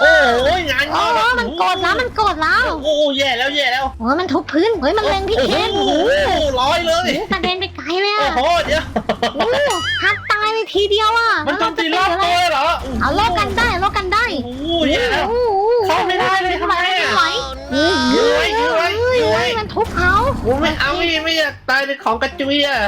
โอ้ยงานโอ้งอกมันโกรธแล้วมันโกรธแล้วโอ้แย่แล้วแย่แล้วโอ้ยมันทุบพื้นเฮ้ยมันเล็งพี่เคนโอ้โอ้โหโหร้อยเลย กระเด็นไปไกลเลยโอ้อะโหเดี๋ยวโอ้โหฮักตายเลยทีเดียวอะมันโจมตีรอบตัวเลยเหรอเอาโลกกันได้โลกกันได้โอ้โหแย่แล้วโอ้โหเข้าไม่ได้เลยทำไมอะไหว นี่ยื้อไว้ยื้อไว้ยื้อไว้มันทุบเขากูไม่เอาไม่ไม่อยากตายเลยของกระจุยอะ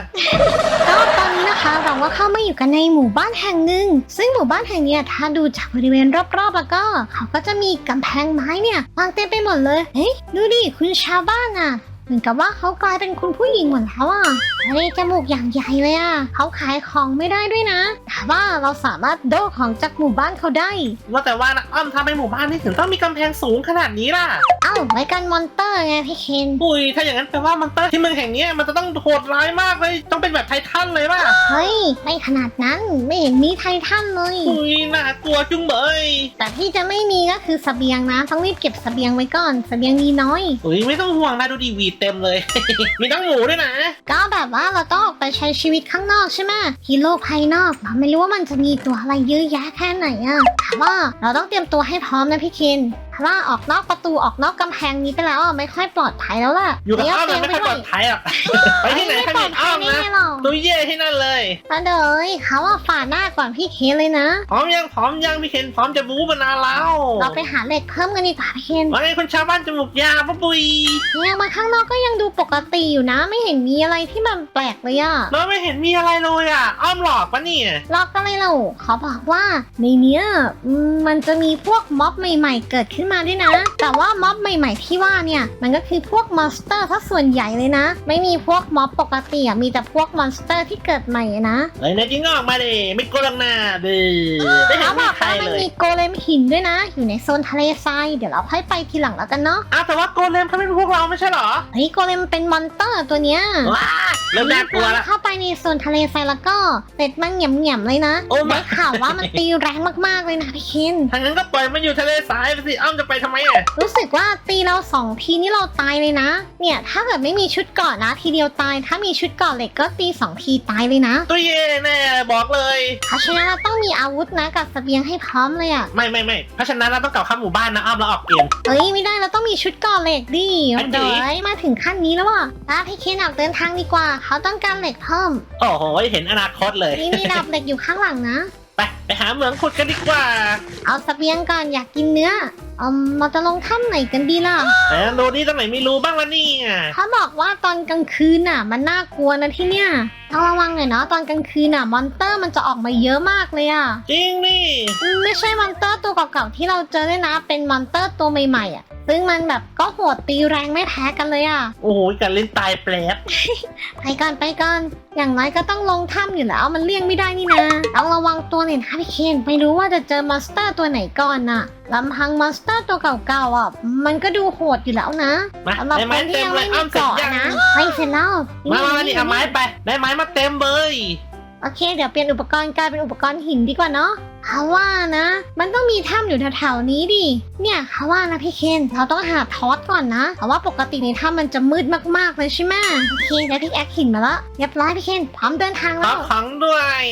ก็ตอนนี้นะคะเราก็เข้ามาอยู่กันในหมู่บ้านแห่งหนึ่ง ซึ่งหมู่บ้านแห่งเนี้ยถ้าดูจากบริเวณรอบๆ แล้วก็ เขาก็จะมีกำแพงไม้เนี่ยวางเต็มไปหมดเลยเฮ้ยดูดิคุณชาวบ้านอะ เหมือนกับว่าเขากลายเป็นคุณผู้หญิงหมดแล้วอะอันนี้จมูกอย่างใหญ่เลยอะเขาขายของไม่ได้ด้วยนะ แต่ว่าเราสามารถโดของจากหมู่บ้านเขาได้ ว่าแต่ว่านะอ้อมทำให้หมู่บ้านนี่ถึงต้องมีกำแพงสูงขนาดนี้ล่ะ เอ้าไว้กันมอนเตอร์ไงพี่เคนอุ้ย ถ้าอย่างนั้นแปลว่ามันเตอร์ที่เมืองแห่งเนี้ยมันจะต้องโหดร้ายมากเลย ต้องเป็นแบบไททันเลยป่ะ เฮ้ย ไม่ขนาดนั้นไม่เห็นมีไททันเลย อุ้ยน่ากลัวจุงเบยแต่ที่จะไม่มีก็คือเสบียงนะต้องรีบเก็บเสบียงไว้ก่อนเสบียงมีน้อย อุ้ยไม่ต้องห่วงนะดูดีวีดเต็มเลย มีน้องหมูด้วยนะ ก็แบบว่าเราต้องออกไปใช้ชีวิตข้างนอกใช่ไหมที่โลกภายนอกเราไม่รู้ว่ามันจะมีตัวอะไรเยอะแยะแค่ไหนอะแต่ว่าเราต้องเตรียมตัวให้พร้อมนะพี่คิน เพราะว่าออกนอกประตูออกนอกกำแพงนี้ไปแล้วอะไม่ค่อยปลอดภัยแล้วล่ะอยู่กับอ้อมเตรีมันยไม่ค่อยปลอดภัยหรอกไปที่ไหนไม่ถ้าปลมีอดภัอ้อยมได้นะไงหรอกตัวเย่ที่นั่นเลยมาเดยเขาว่าฝ่าหน้าก่อนพี่เคนเลยนะ พร้อมยังพร้อมยังพี่เคนพร้อมจะบู๊มานานแล้วเราไปหาเหล็กเพิ่มกันดีกว่าพี่เคนว่าไงคนชาวบ้านจมูกยาวปะปุยเนี่ยมาข้างนอกก็ยังดูปกติอยู่นะ ไม่เห็นมีอะไรที่มันแปลกเลยอะเราไม่เห็นมีอะไรเลยอะ อ้อมหลอกปะเนี่ยลอกอะไรเราเขาบอกว่าในเนี้ยอืมมันจะมีพวกม็อบใหม่ ๆ เกิดขึ้นมาด้วยนะ แต่ว่าม็อบใหม่ๆที่ว่าเนี่ย มันก็คือพวกมอนสเตอร์ถ้าส่วนใหญ่เลยนะ ไม่มีพวกม็อบปกติอะมีแต่พวกมอนสเตอร์ที่เกิดใหม่อะนะเฮ้ยนายจริงออกมาดิไม่กลัวหรอกนะเด้อไม่เห็นเขาบมีอกใครว่ามันเลยมีโกเลมหินด้วยนะ อยู่ในโซนทะเลทรายเดี๋ยวเราค่อยไปทีหลังแล้วกันเนาะอ้าวแต่ว่าโกเลมเขาเป็นพวกเราไม่ใช่เหรอเฮ้ยโกเลมเป็นมอนสเตอร์ตัวเนี้ย ว้าเริ่มน่ากลัวละ เข้าไปในโซนทะเลทรายแล้วก็เสร็จมันเหงี่ยมๆเลยนะโอ้มาได้ข่าวว่ามันตีแรงมากๆเลยนะพี่เคนทางนั้นก็ปล่อยมันอยู่ทะเลทรายไปสิอ้อมจะไปทำไมอะรู้สึกว่าตีเราสองทีนี่เราตายเลยนะ เนี่ยถ้าเกิดไม่มีชุดเกราะนะ ทีเดียวตาย ถ้ามีชุดเกราะเหล็กก็ตีสองทีตายเลยนะตัวเย่แน่บอกเลย เพราะฉะนั้นเราต้องมีอาวุธนะกับเสบียงให้พร้อมเลยอะ่ะไม่ไม่ไม่เพราะฉะนั้นเราต้องกลับเข้าหมู่บ้านนะอ้อมเราออกเกม เอ้ยไม่ได้เราต้องมีชุดเกราะเหล็กดิอันนี้ เดี๋ยวมาถึงขั้นนี้แล้วว่ะป้าพี่เคนออกเดินทางดีกว่า เขาต้องการเหล็กเพิ่มโอ้โหเห็นอนาคตเลย นี่มีดาบเหล็กอยู่ข้างหลังนะ ไปไปหาเหมืองขุดกันดีกว่า เอาเสบียงก่อนอยากกินเนื้อเอมเราจะลงถ้ำไหนกันดีล่ะแต่ดูนี่ตรงไหนไม่รู้บ้างวะเนี่ย เขาบอกว่าตอนกลางคืนน่ะ มันน่ากลัวนะที่เนี่ยต้องระวังหน่อยเนาะตอนกลางคืนน่ะมอนเตอร์มันจะออกมาเยอะมากเลยอะจริงนี่อืมไม่ใช่มอนเตอร์ตัวเก่าๆที่เราเจอด้วยนะเป็นมอนเตอร์ตัวใหม่ๆอะซึ่งมันแบบก็โหดตีแรงไม่แพ้กันเลยอะ โอ้โหการเล่นตายแปลบไปก่อนไปก่อนอย่างน้อยก็ต้องลงถ้ำอยู่แล้ว มันเลี่ยงไม่ได้นี่นะต้องระวัง ตัวหน่อยนะพี่เคนไม่รู้ว่าจะเจอมอนสเตอร์ตัวไหนก่อนน่ะลำพังมอนสเตอร์ตัวเก่าๆอะมันก็ดูโหดอยู่แล้วนะมาสำหรับได้คไม้นที่เต็มยังเลไม่ยมีอ้อมเสร็จเกาะยังนะไม่เสร็จแล้วมามามานี่เอาไม้ไป ได้ไม้มาเต็มเลย โอเค เดี๋ยวเปลี่ยนอุปกรณ์กลายเป็นอุปกรณ์หินดีกว่าเนาะ เขาว่านะ มันต้องมีถ้ำอยู่แถวๆนี้ดิ เนี่ยเขาว่านะพี่เคน เราต้องหาทอสก่อนนะเพราะว่าปกติในถ้ำมันจะมืดมากๆเลยใช่ไหมโอเคได้พี่แอคหินมาแล้วเรียบร้อยพี่เคนพร้อมเดินทางรัแล้บวของด้วย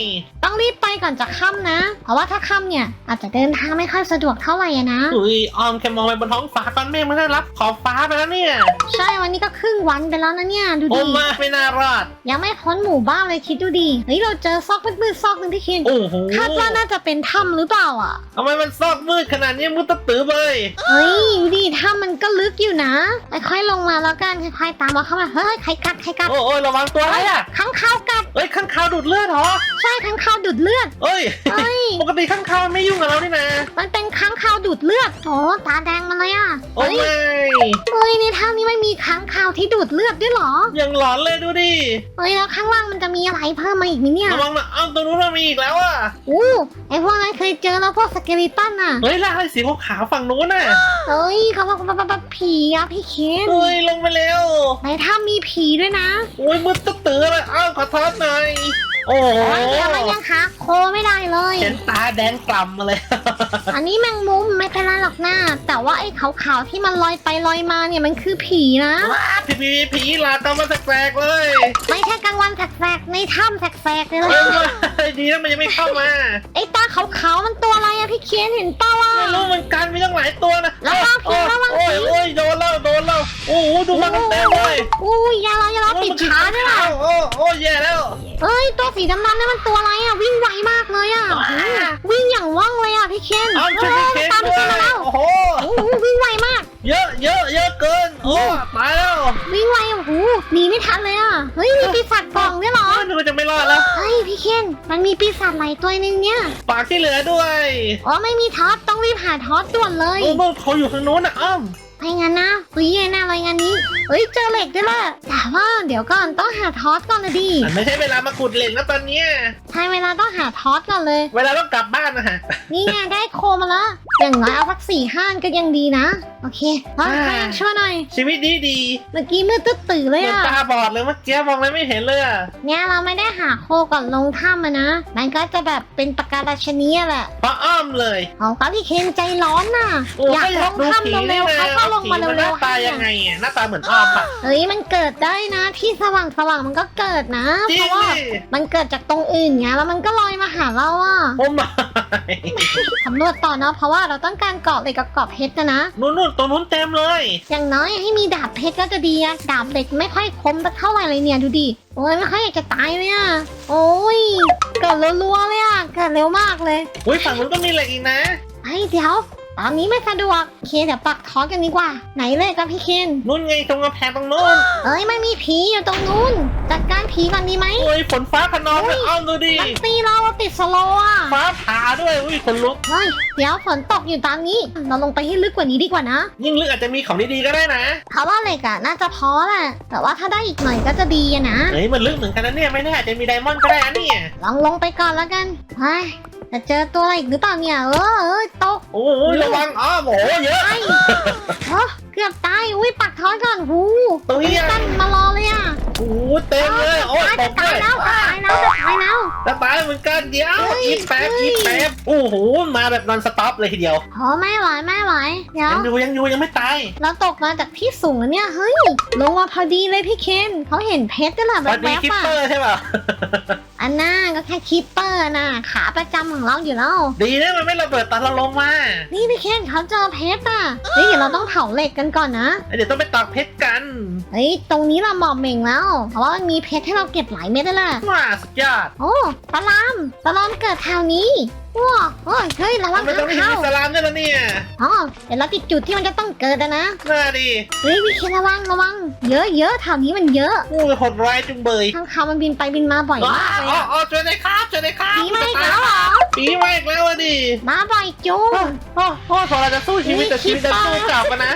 ต้องรีบไปก่อนจะค่ำนะ เพราะว่าถ้าค่ำเนี่ยอาจจะเดินทางไม่ค่อยสะดวกเท่าไหร่อะนะ อุ้ยออมแค่มองไปบนท้องฟ้าก้อนเมฆมันได้รับขอบฟ้าไปแล้วเนี่ย ใช่วันนี้ก็ครึ่งวันไปแล้วนะเนี่ยดูโอ้ดิมาไม่น่ารอด ยังไม่พ้นหมู่บ้านเลยคิดดูดิเฮ้ยเราเจอซอกมืดๆซอกหนึงพี่เคนโอ้โหคาดว่าน่าจะเป็นถ้ำหรือเปล่าอะทำไมมันซอกมืดขนาดนี้มุดตะตือเลยเฮ้ยดูดิถ้ามันก็ลึกอยู่นะค่อยๆลงมาแล้วกันค่อยๆตามมาเข้ามาเฮ้ยใครกัดใครกัดโอ้โอ้ยระวังตัวอะไรอะข้างข้าวกัดเอ้ยข้างคาวดูดเลือดเหรอใช่ข้างข้าวดูดเลือดเอ้ยเฮ้ยปกติข้างคาวมันไม่ยุ่งกับเรานี่นะมันเป็นข้างข้าวดูดเลือดโอ้ตาแดงมาเลยอะโอ้เฮ้ยไม่เฮ้ยในถ้ำนี้มันมีค้างคาวที่ดูดเลือดด้วยเหรอยังหลอนเลยดูดิเฮ้ยแล้วข้างล่างมันจะมีอะไรเพิ่มมาอีกไหมเนี่ยระวังนะอ้าวตรงนู้นเรามีอีกแล้วอะอู้ไอพวกนั้นเคยเจอแล้วพวกสเกลิตันอะเฮ้ยลากอะไรสีขาวๆฝั่งนู้นน่ะเฮ้ยเขาบอกว่าผีอะพี่เคนเฮ้ยลงไปเร็วในถ้ำมีผีด้วยนะโอ้ยมืดตะตือเลยอ้าวขอโทษหน่อย โอ้โหโอ้ยเดี๋ยวมันยังหาโคไม่ได้เลย เห็นตาแดงกล่ำมาเลย อันนี้แมงมุมไม่เป็นไรหรอกนะแต่ว่าไอ้ขาวๆที่มันลอยไปลอยมาเนี่ยมันคือผีนะ ว้าผีผีผีลาตามมาแสกๆเลย ไม่ใช่กลางวันแสกๆในถ้ำแสกๆเลยเอ้นะยดีนะมันยังไม่เข้ามา ไอ้ตาขาวๆมันตัวอะไรอะพี่เคียนเห็นเป้าอะไม่รู้เหมือนกันมีหลายตัวนะระวังโอ้ระวังโอ้ยโอ้ยโดนแล้วโดนแล้วโอ้โหดูมันเต็มเลยอู้ยอย่าเราอย่าเราติดช้าด้วยล่ะโอ้โอ้แย่แล้วเอ้ยตัวสีดำๆนั่นมันตัวอะไรอะวิ่งไวมากเลยอะว้าวิ่งอย่างว่องเลยอะพี่เคนอ้าวช่วยเอพี่อเคนตามด้พี่วเคนมายแล้วโอ้โห โอ้โหวิ่งไวมาก เยอะเยอะเยอะเกิน โอ้ตายแล้ววิ่งไวโอ้โหหนีไม่ทันเลยอะเฮ้ยมีปีศาจกล่องด้วยเหรอโอ้ยนึกว่าจะไม่รอดแล้ว เฮ้ยพี่เคนมันมีปีศาจหลายตัวนึงเนี่ยปากที่เหลือด้วยอ๋อไม่มีท็อตต้องรีบหาท็อตด่วนเลย โอ้โหเขาอยู่ทางโน้นนะอ้อม ไม่งั้นนะคุยแย่แน่เลยงานนี้เฮ้ยเจอเหล็กด้วยแหละแต่ว่าเดี๋ยวก่อนต้องหาท็อตก่อนนะดิมันไม่ใช่เวลามาขุดเหล็กนะตอนเนี้ยใช่เวลาต้องหาท็อตก่อนเลย เวลาต้องกลับบ้านนะฮะ นี่ไงได้โคมาแล้วอย่างน้อยเอาสักสี่ห้านก็ยังดีนะ โอเคแล้วอ่าใครช่วยหน่อย ชีวิตดีดีเมื่อกี้มืดตึ๊ดตื่นๆเลยเหมือนอะตาบอดเลยเมื่อกี้มองอะไรไม่เห็นเลยอะเนี่ยเราไม่ได้หาโคก่อนลงถ้ำอะนะ มันก็จะแบบเป็นปะการัชนียแหละ เพราะอ้อมเลย เอาก็ที่เคนใจร้อนน่ะโอ้อยากก็ลงถ้ำเร็วๆเขาก็ลงมาผีนหเร็น้าวๆตาให้ยังไงอะอะหน้าตาเหมือนอ้อมอะเฮ้ยมันเกิดได้นะที่สว่างสว่างๆมันก็เกิดนะ จริเพงราะว่าดิมันเกิดจากตรงอื่นไงแล้วมันก็ลอยมาหาเราอะโอ้ไม่สำรวจต่อเนาะเพราะว่าเราต้องการเกาะเหล็กกับเกาะเพชรนะนะนู่นนู่นตรงนู้นเต็มเลย อย่างน้อยให้มีดาบเพชรก็จะดีอะดาบเหล็กไม่ค่อยคมสักเท่าไหร่เลยเนี่ยดูดิโอ้ยไม่ค่อยอยากจะตายเลยอะโอ้ยเกิดรัวๆเลยอะเกิดเร็วมากเลย อุ้ยฝั่งนู้นก็มีเหล็กอีกนะไอ้ยเดี๋ยว ตอนนี้ไม่สะดวกโอเคเดี๋ยวปักทอสกันดีกว่า ไหนเลยกับพี่เคนนู่นไงตรงกำแพงตรงนู้นเอ้ยไม่มีผีอยู่ตรงนู้นจัดการผีก่อนดีไหม โอ้ยฝนฟ้าขนองเลยอ้อมดูดิมันตีเราเราติดสโลว์อะฟ้าผ่าด้วยอุ้ยคนลุกเฮ้ยเดี๋ยวฝนตกอยู่ตอนนี้ เราลงไปให้ลึกกว่านี้ดีกว่านะ ยิ่งลึกอาจจะมีของดีๆก็ได้นะเพราะว่าเหล็กอะน่าจะพอแหละแต่ว่าถ้าได้อีกหน่อยก็จะดีอะนะเฮ้ยมันลึกเหมือนกันนะเนี่ยไม่แน่อาจจะมีไดมอนด์ก็ได้นะเนี่ยลองลงไปก่อนแล้วกันเฮ้ย จะเจอตัวอะไรอีกหรือเปล่าเนี่ย เออเออตก โอ้โหระวังอ้อมโอ้โหเยอะไอ้เอ้อเกือบตาย อุ้ยปักท้อนก่อนหูตรงนี้อะกันมารอเลยอะ โอ้โหเต็มเลยโอ้ยตายตจะกตาเลยยแล้วจะตายแล้วจะตายแล้วจะตายเหมือนกันเดี๋ยวเฮ้ยอีแป๊บอีแป๊บโอ้โหมาแบบนอนสต็อปเลยทีเดียวโอ้ไม่ไหวไม่ไหว เดี๋ยว ยังอยู่ยังอยู่ยังไม่ตายเราตกมาจากที่สูงแล้วเนี่ย เฮ้ย ลงมาพอดีเลยพี่เคนเขาเห็นเพชรด้วยแหละสวัสแวดีบคิปๆอะเปอร์ใช่ป่ะ อันน่าก็แค่คิปเปอร์น่ะขาประจำของเราอยู่แล้ว ดีนะมันไม่ระเบิดตอนเราลงมานี่พี่เคนเขาเจอเพชรอะเฮ้ยเดี๋ยวเราต้องเผาเหล็กกันก่อนนะ เดี๋ยวต้องไปตอกเพชรกันเฮ้ย ตรงนี้เราหมอบเหม่งแล้ว เพราะว่ามันมีเพชรให้เราเก็บหลายเม็ดเลยแหละว้าสุดยอดโอ้สลามสลามเกิดแถวนี้ว้าเฮ้ยเฮ้ยระวังทำไมตรข้างงนี้เข้ามีสลามด้วยล่ะเนี่ยอ๋อเดี๋ยวเราติดจุดที่มันจะต้องเกิดอะนะน่าดีเฮ้ยพี่เคนระวังระวัง เยอะเยอะแถวนี้มันเยอะโอ้ยโหดร้ายจุงเบยข้างคาวมันบินไปบินมาบ่อยอ๋อมากเลยอ๋ออะอ๋อเจอได้ครับเจอได้ครับผีมาอีกแล้วเหรอผีมาอีกแล้วอะดิมาบ่อยจุงโอ้โหพอเราจะสู้ชีวิตแต่ชีวิตจะสู้กลับกันนะ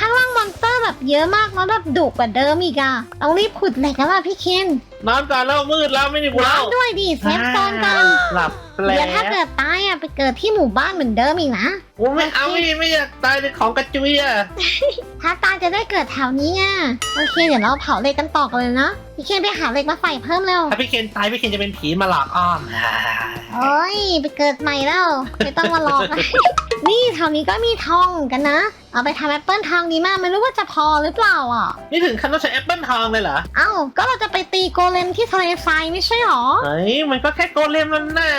ข้างล่างมอนสเตอร์แบบเยอะมากแล้วแบบดุกว่าเดิมอีกอะต้องรีบขุดเหล็กแล้วล่ะพี่เคน นอนก่อนแล้วมืดแล้วไม่มีบุญแล้วน้ำด้วยดิเซฟโซนกันหลับแล้เดี๋ยวถ้าเกิดตายอะไปเกิดที่หมู่บ้านเหมือนเดิมอีกนะ โอ้ไม่เอาไม่ไม่อยากตายในของกระจุยอะถ้าตายจะได้เกิดแถวนี้ไงโอเคเดี๋ยวเราเผาเหล็กกันต่อกันเลยนะพี่เคนไปหาเหล็กมาใส่เพิ่มเร็วถ้าพี่เคนตายพี่เคนจะเป็นผีมาหลอกอ้อมโอ้ยไปเกิดใหม่แล้วไม่ต้องมาหลอกนะนี่แถวนี้ก็มีทองกันนะ เอาไปทำแอปเปิลทองดีมากไม่รู้ว่าจะพอหรือเปล่าอะนี่ถึงขั้นต้องใช้แอปเปิลทองเลยเหรอเอ้าก็เราจะไปตีโกเลมที่ทะเลทรายไม่ใช่หรอเฮ้ยมันก็แค่โกเลมนั่นน่ะ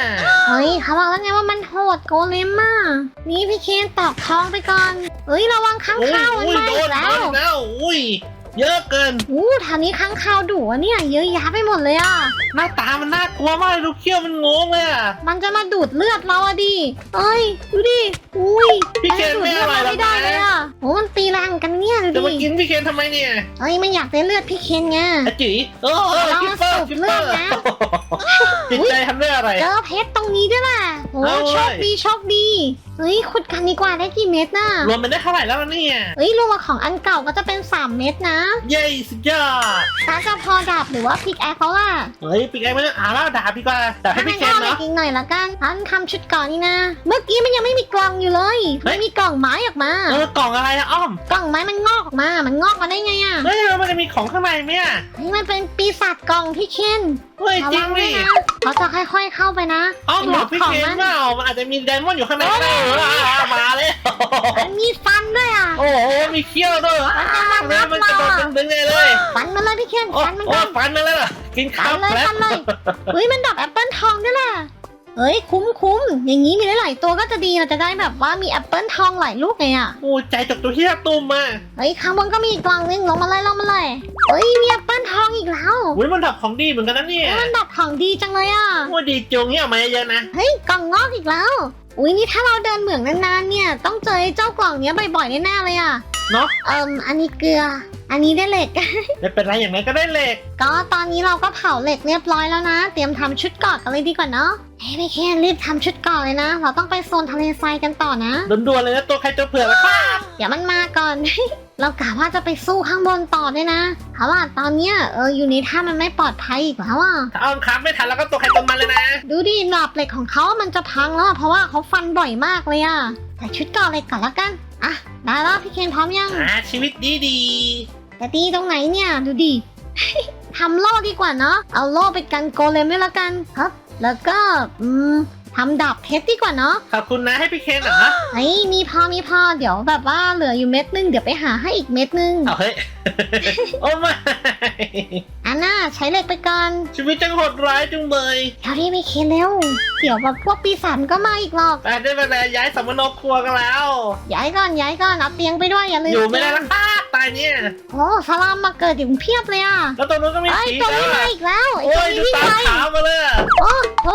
เฮ้ยเขาบอกแล้วไงว่ามันโหดโกเลมมากนี่พี่เคนตอกทองไปก่อนเฮ้ยระวังข้างอุ้ยคาวมันอุ้ยมาโดอีนกแล้โดวนอีกแล้วอุ้ยเยอะเกินอู้แถวนี้ข้างคาวดุอะเนี่ยเยอะแยะไปหมดเลยอะหน้าตามันน่ากลัวมากเลยดูเขี้ยวมันงงเลยอะมันจะมาดูดเลือดเราอะดิเอ้ยดูดิอุ้ยพี่เคนดูดไม่เลืออดร่อยเราหรอกไม่ได้เลยอะโอ้ กินพี่เคนทำไมเนี่ยเอ้ยมันอยากได้เลือดพี่เคนไงอะจีเออเออเราคิปเปอร์สูบคิปเลืเปออดร์นะ จิตใจทำด้วยอะไร เจอเพชรตรงนี้ด้วยแหละโอ้เอาเว้ยโชคดีโชคดีเฮ้ยขุดกันดีกว่าได้กี่เม็ดน่ะรวมเป็นได้เท่าไหร่แล้วล่ะเนี่ย เฮ้ยรวมกับของอันเก่าก็จะเป็น 3 เม็ดนะเย้สุดยอดถ้าจะพอดาบหรือว่าพิกแอคเขาล่ะเฮ้ยปีกไอ้ไม่ต้องอ่านแล้วด่าพี่กว่าด่าให้ถ้ามัพี่นเคนก็เอาไปเนาะกินหน่อยละกันอันทำชุดก่อนนี่นะ เมื่อกี้มันยังไม่มีกล่องอยู่เลยเฮ้ไม่ยมีกล่องไม้ออกมา เออกล่องอะไรนะอ้อม กล่องไม้มันงอกออกมามันงอกมาได้ไงอะเฮ้ยมันจะมีของข้างในไหมอะเฮ้ยมันเป็นปีศาจกล่องพี่เคนเฮ้ยระจริวังงด้วดิยนะเขาจะค่อยๆเข้าไปนะอ้อมหลอกพี่ของเคนมันเปล่ามันอาจจะมีไดมอนด์อยู่ข้างในก็ได้โอ้ยอะมาเลยมันมีฟันด้วยอะโอ้โหมีเขี้ยวด้วยมันจะมางับมันกระโดดเราอะดึงๆเลยเลยฟันมันเลยพี่เคนโอ้ฟันมันโอ้ก่อนฟันมาแล้วเหรอกินฟัข้าวนเลยแป๊ฟับนเลยเฮ้ยมันดอกแอปเปิลทองด้วยแหละ เอ้ยคุ้มคุ้มอย่างนี้มีหลายๆตัวก็จะดีเราจะได้แบบว่ามีแอปเปิลทองหลายลูกไงอะโอ้ใจจบตัวที่ตุ่มมาเฮ้ยข้างบนก็มีอีกกล่องนึงลงมาเลยลงมาเลยเฮ้ยมีแอปเปิลทองอีกแล้วอุ้ยมันดับของดีเหมือนกันนะเนี่ยเฮ้ยมันแบบของดีจังเลยอะโอ้ดีจงเนี่ยเอามาเยอะๆนะเฮ้ยกล่องงอกอีกแล้วอุ้ยนี่ถ้าเราเดินเหมืองนานๆเนี่ยต้องเจอไอ้เจ้ากล่องเนี้ยบ่อยๆแน่ๆเลยอะเนาะเอิมอันนี้เกลือ อันนี้ได้เหล็กไม่เป็นไรอย่างไรก็ได้เหล็ก ก็ตอนนี้เราก็เผาเหล็กเรียบร้อยแล้วนะ เตรียมทำชุดเกาะกันเลยดีกว่าเนาะ เฮ้ยไม่แค่รีบทำชุดเกาะเลยนะ เราต้องไปโซนทะเลทรายกันต่อนะ ด่วนๆเลยนะตัวใครตัวเผื่อแล้วครับ เดี๋ยวมันมาก่อน เรากะว่าจะไปสู้ข้างบนต่อด้วยนะ เพราะว่าตอนเนี้ยเอออยู่ในถ้ำมันไม่ปลอดภัยอีกแล้วอะ ถ้าอ้อมครับไม่ทันแล้วก็ตัวใครตัวมันเลยนะ ดูดิหนาบเหล็กของเขามันจะพังแล้วอะเพราะว่าเขาฟันบ่อยมากเลยอะแต่ชุดเกาะเหล็กก่อนละกัน อะ ได้แล้วพี่เคนพร้อมยัง อ่าชีวิตดีดีแต่ตีตรงไหนเนี่ย ดูดิ ทำโล่ดีกว่าเนาะ เอาโล่ไปกันโกเลมด้วยละกันครับ แล้วก็ อืม ทำดาบเพชรดีกว่าเนาะๆขอบคุณนะให้พี่เคนเหรอไอ้ยมีพอมีพอเดี๋ยวแบบว่าเหลืออยู่เม็ดนึงเดี๋ยวไปหาให้อีกเม็ดนึงเอาเฮ้ย โอ้ไม่อันน่าใช้เหล็กไปก่อนชีวิตจังโหดร้ายจังเลยเดี๋ยวรีบไปเคนเร็วเดี๋ยวแบบพวกปีศาจก็มาอีกหรอกแต่ได้เวลาย้ายสมโนครัวกันแล้ว ย้ายก่อนย้ายก่อนเอาเตียงไปด้วยอย่าลืมอยู่ไม่ได้เตีแล้งวครับตายเนี่ยโอ้สลามมาเกิดอยู่เพียบเลยอะแล้วตัวนู้นก็มีไอ้ยสีตัวแล้นี้วมาอะอีกแล้วไอ้โอ้ตัวยนี้ดูวิ่งตาไปขาวมาเลยอะโอ้โห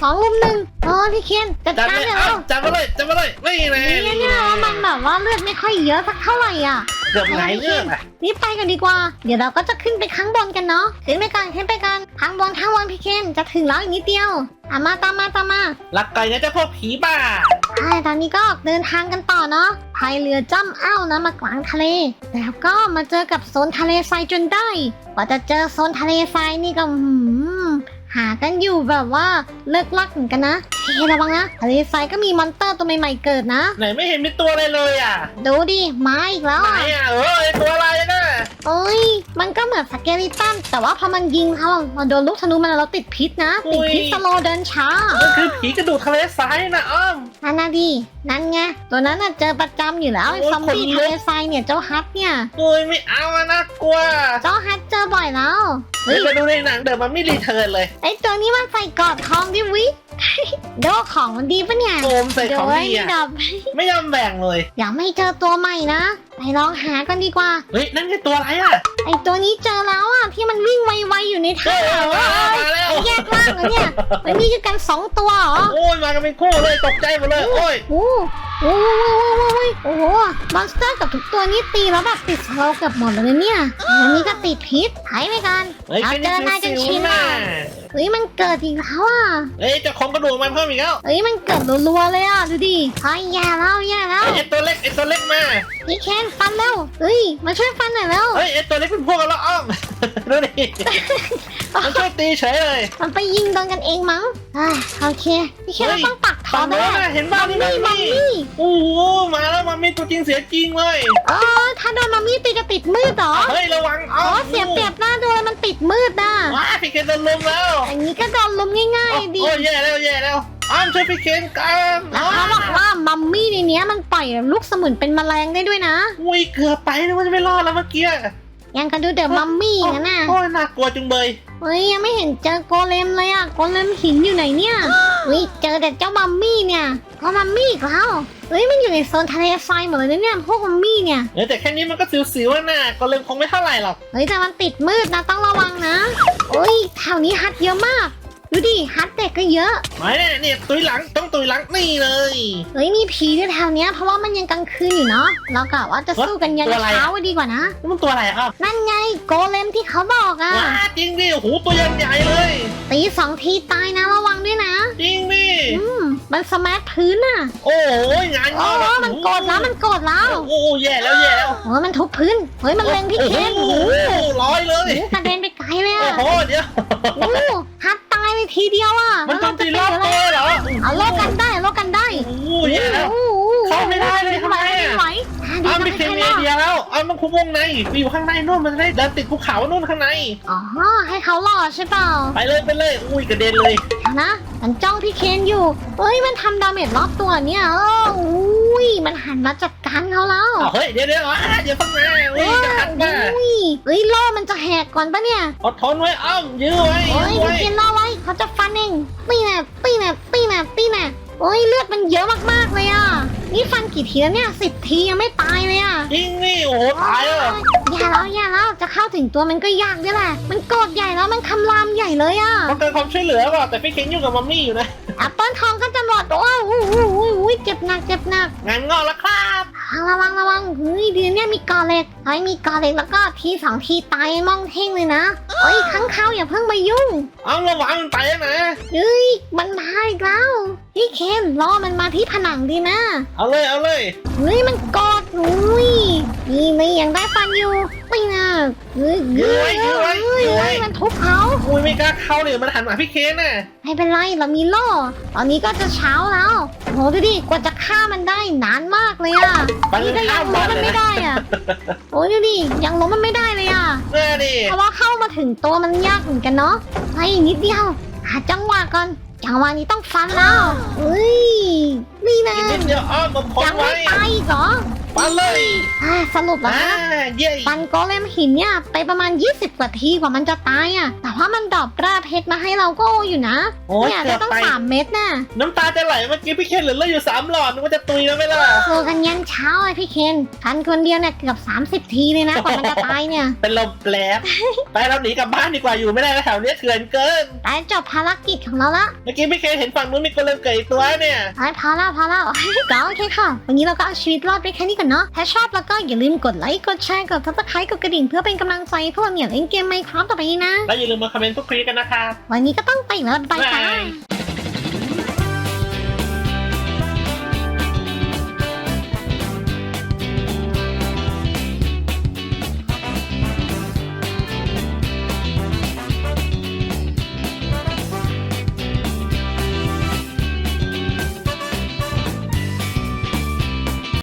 สองลุมหนึ่งโอ้พี่เคนจัดจับการเลยเลยเอ้าแล้วจับมาเลยจับมาเลยไม่เลยนี่เนี่ยว่ามันแบบว่าเลือดไม่ค่อยเยอะสักเท่าไหร่อะเกือบไหลเลือดอะรีบไปกันดีกว่า เดี๋ยวเราก็จะขึ้นไปข้างบนกันเนาะขึ้นไปกันขึ้นไปกันข้างบนข้างบนพี่เคนจะถึงแล้วอีกนิดเดียวอะมาตามมาตามมารักไก่นะเจ้าพวกผีบ้าใช่ตอนนี้ก็ออกเดินทางกันต่อเนาะพายเรือจ้ำอ้าวนะมากลางทะเล แล้วก็มาเจอกับโซนทะเลทรายจนได้กว่าจะเจอโซนทะเลทรายนี่ก็ หืมหากันอยู่แบบว่าเลิกลักเหมือนกันนะเฮ้ระวังนะทะเลทรายก็มีมอนเตอร์ตัวใหม่ๆเกิดนะ ไหนไม่เห็นมีตัวอะไรเลยอะ ดูดิมาอีกแล้วไหนอะ อะเออไอ้ตัวอะไรนะ เอ้ย มันก็เหมือนสเกลิตันแต่ว่าพอมันยิงเขาเราโดนลูกธนูมันเราติดพิษนะ ติดพิษสโลว์เดินช้า มันคือผีกระดูกทะเลทรายนะอ้อม นั่นนะดิ นั่นไง ตัวนั้นน่ะเจอประจำอยู่แล้วไอ้โอ้ยซอมบี้ขนลุก ทะเลทรายเนี่ยเจ้าฮัทเนี่ย โอ้ยไม่เอาอะน่ากลัวเจ้าฮัทเจอบ่อยแล้ว เฮ้เฮ้ยยไปดูในหนังเดิมมันไม่รีเทิร์นเลยไอ้ตัวนี้มันใส่กอดทองดิวิ โดของมันดีปะเนี่ยโอมใส่เดี๋ยขวองไว้ดีอะดับ ไม่ยอมแบ่งเลย ยังไม่เจอตัวใหม่นะ ไปลองหากันดีกว่า เฮ้ย นั่นไงตัวอะไรอะ ไอ้ตัวนี้เจอแล้วอะที่มันวิ่งไวๆอยู่ในเฮ้ท่ายมาแล้วมาแล้ว ไอ้แยกล่างเหรอเนี่ยไอ้นี่คือกันสองตัวเหรอ โอ้ยมากันเป็นคู่เลยตกใจหมดเลยโอ้ยโอ้โหโอ้โหมอนสเตอร์กับทุกตัวนี่ตีแล้วแบบติดเราเกือบหมดเลยนะเนี่ยอันนี้ก็ติดพิษหายไปกัน เฮ้ยเราแค่เจนี้อหน้าจคืนอสิชิวนนะอะเฮ้ยมันเกิดอีกแล้วอะเฮ้ยเจะของกระดูกมันเพิ่มอีกแล้วเฮ้ยมันเกิดรัวๆเลยอะดูดิเฮ้ยแย่แล้วแย่แล้วเฮ้ยไอ้ตัวเล็กไอ้ตัวเล็กมาพี่เคนฟันแล้วเฮ้ยมาช่วยฟันหน่อยแล้วเฮ้ยไอ้ตัวเล็กเป็นพวกกันแล้วอ้อมดูดิมันช่วยตีเฉยเลยมันไปยิงโดนกันเองมั้งอ่าโอเคพี่เคนเฮ้เรายต้องปักทอฝั่งไปโน้นแล้วน่ะเห็นบ้านนี่มัมัมนมี่มี่โอ้โหมาแล้วมันมีตัวจริงเสียจริงเลยเออถ้า โดนมัมมี่ตีจะติดมืดเหรอเฮ้ยระวังอ๋อ้ออมเสียเปรียบหน้าโดนมันติดมืดน่ะว้าพี่เคนโดนลุมแล้วอันนี้ก็โดนลุมง่ายๆดิโอ้ยแย่แล้วแย่แล้วอ้อมช่วยพี่เคนกันแล้วเขาบอกว่ามัมมี่ในเนี้ยมันปล่อยลูกสมุนเป็นแมลงได้ด้วยนะอุ้ยเกือบไปนะมันจะไม่รอดแล้วเมื่อกี้ยังกันดูเดอะมัมมี่งั้นน่ะโอ้ยน่ากลัวจังเลยเฮ้ยยังไม่เห็นเจอโกเลมเลยอะโกเลมหินอยู่ไหนเนี่ยเฮ้ยเจอแต่เจ้ามัมมี่เนี่ย ก็มัมมี่อีกแล้วเฮ้ยมันอยู่ในโซนทะเลทรายหมดเลยนะเนี่ยพวกมัมมี่เนี่ย เออแต่แค่นี้มันก็สิวๆน่ะก็เลยคงไม่เท่าไหร่หรอก เฮ้ยแต่มันติดมืดนะต้องระวังนะ โอ้ยแถวนี้ฮัทเยอะมาก ดูดิฮัทเด็กก็เยอะไม่แน่เนี่ยตุยหลังต้องตุยหลังนี่เลยเฮ้ยมีผีด้วยแถวเนี้ยเพราะว่ามันยังกลางคืนอยู่เนาะเรากะว่าจะสู้กันยันตัวอะไรเช้าไว้ดีกว่านะนี่มันตัวอะไรอะนั่นไงโกเลมที่เขาบอกอะว้าจริงดิโอ้โหตัวยันใหญ่เลยตีสองทีตายนะระวังด้วยนะจริงดิอืมมันสมาร์ทพื้นอะโอ้โหงานโอ้งอกมันโกรธแล้วมันโกรธแล้วโอ้โหแย่แล้วแย่แล้วโอ้ยมันทุบพื้นเฮ้ยมันเล็งพี่เคนโอ้โอ้โหโหร้อยเลยกระเด็นไปไกลเลยโอ้อะโหเดี๋ยว ทีเดียวอะมันโจมตีรอบแล้ตัววเหรอเอาโลกกันได้โลกกันได้โอ้โหแย่แล้วโอ้โหเข้าไม่ได้เลยทำไมอะ ไม่ไหวไม่ไหวอ้าวอะมีดีเคนะมีไม่ไอใช่เดียแล้วอ้าวมันคุกวงในไปอยู่ข้างในนู่นมันจะได้เดินติดภูเขานู่นข้างใน อ๋อให้เขาหล่อใช่เปล่าไปเลยไปเลยอุ้ยกระเด็นเลยเดี๋ยวนะมันจ้องพี่เคนอยู่เฮ้ยมันทำดาเมจรอบตัวเนี่ยเอออุ้ยมันหันมาจัดการเขาแล้วอ้าวเฮ้ยเดี๋ยวเดี๋ยวอะเดี๋ยวฟังนะอุ้ยจะหัดมาอุ้ยเฮ้ยโล่มันจะแหกก่อนปะเนี่ยอดทนไว้อ้อมยื้อไว้โอ้ยยื้อพี่ไว้เคนรอไว้ เขาจะฟันเองตีแน่ตีแน่ตีแน่ตีแน่โอ้ยเลือดมันเยอะมากๆเลยอะ นี่ฟันกี่ทีแล้วเนี่ยสิบทียังไม่ตายเลยอะ จริงนี่โอ้โหตายแล้วเหรออย่าแล้วอย่าแล้วจะเข้าถึงตัวมันก็ยากด้วยแหละ มันโกรธใหญ่แล้วมันคำรามใหญ่เลยอะ ต้องการความช่วยเหลือเปล่าแต่พี่เคนยุ่งกับมัมมี่อยู่นะแอปเปิลทองก็จะหมดโอ้ยโอ้ยโอ้ยโอ้ยโอ้ยเจ็บหนักเจ็บหนักงานงอกแล้วครับระวังระวังเฮ้ยดีเนี่ยมีกอเหล็กไอ้ยมีกอเหล็กแล้วก็ทีสองทีตายมองเท่งเลยนะเอ้ยข้างเขาวอย่าเพิ่งมายุ่ง เอาระวังมันไปนะเฮ้ยมันมาอีกแล้ว พี่เคนรอมันมาที่ผนังดีนะ เอาเลยเอาเลย เฮ้ยมันกอดอุ้ยนี่นี่ยังได้ฟันอยู่ไม่นะเฮ้ยเฮ้ยเฮ้ยเฮ้ยเฮ้ยมันทุบเขาอุ้ยไม่กล้าเข้าเลยมันหันมาพี่เคนน่ะไม่เป็นไรเรามีโล่ตอนนี้ก็จะเช้าแล้วโหดูดิกว่าจะฆ่ามันได้นานมากเลยอะมันนี่ก็ข้ายัมงล้บ้ามนมันเลยไม่นะได้อะโอ้ยดูดิยังล้มมันไม่ได้เลยอะเน่ดิเพราะว่าเข้ามาถึงตัวมันยากเหมือนกันเนาะไอ้นิดเดียวหาจังหวะก่อน จังหวะนี้ต้องฟั นแล้วเฮ้ยนี่นะอีกนิดเดียวอ้อมมาพ้นยังไว้ไม่ตายอีกเหรอปันเลยอ่าสรุปแล้วอ่านะเย้ฟันโกเลมหินเนี่ยไปประมาณ 20 กว่าทีกว่ามันจะตายอะแต่ว่ามันดรอปแร่เพชรมาให้เราก็โออยู่นะโอ้ยเนี่ยเกืได้อบตั้งไป สามเม็ดน่ะน้ำตาจะไหลเมื่อกี้พี่เคนเหลือเลือดอยู่สามหลอดนึกว่าจะตุยแล้วไหมล่ะสู้กันยันเช้าเลยพี่เคนฟันคนเดียวเนี่ยเกือบ 30 ทีเลยนะกว่ามันจะตายเนี่ย เป็นลมแปลบ ไปเราหนีกลับบ้านดีกว่าอยู่ไม่ได้แล้วแถวเนี้ยเถื่อนเกิน ได้จบภารกิจของเราละเมื่อกี้พี่เคนเห็นฝั่งนู้นมีกระเลมเกิดอีกตัวเนี่ยไอ้พอแล้วพอแล้ว ก็โอเคค่ะ วันนี้เราก็เอาชีวิตรอดไปแค่นี้ก่อนเนาะ ถ้าชอบแล้วก็อย่าลืมกดไลค์ กดแชร์ กดซับสไครต์กดกระดิ่งเพื่อเป็นกำลังใจให้พวกเราเนี่ยเล่นเกมไมค์ครับต่อไปนี้นะแล้วอย่าลืมมาคอมเมนต์พูดคุยกันนะคะ วันนี้ก็ต้องไปแล้วบ๊ายบายบ๊ายค่ะบาย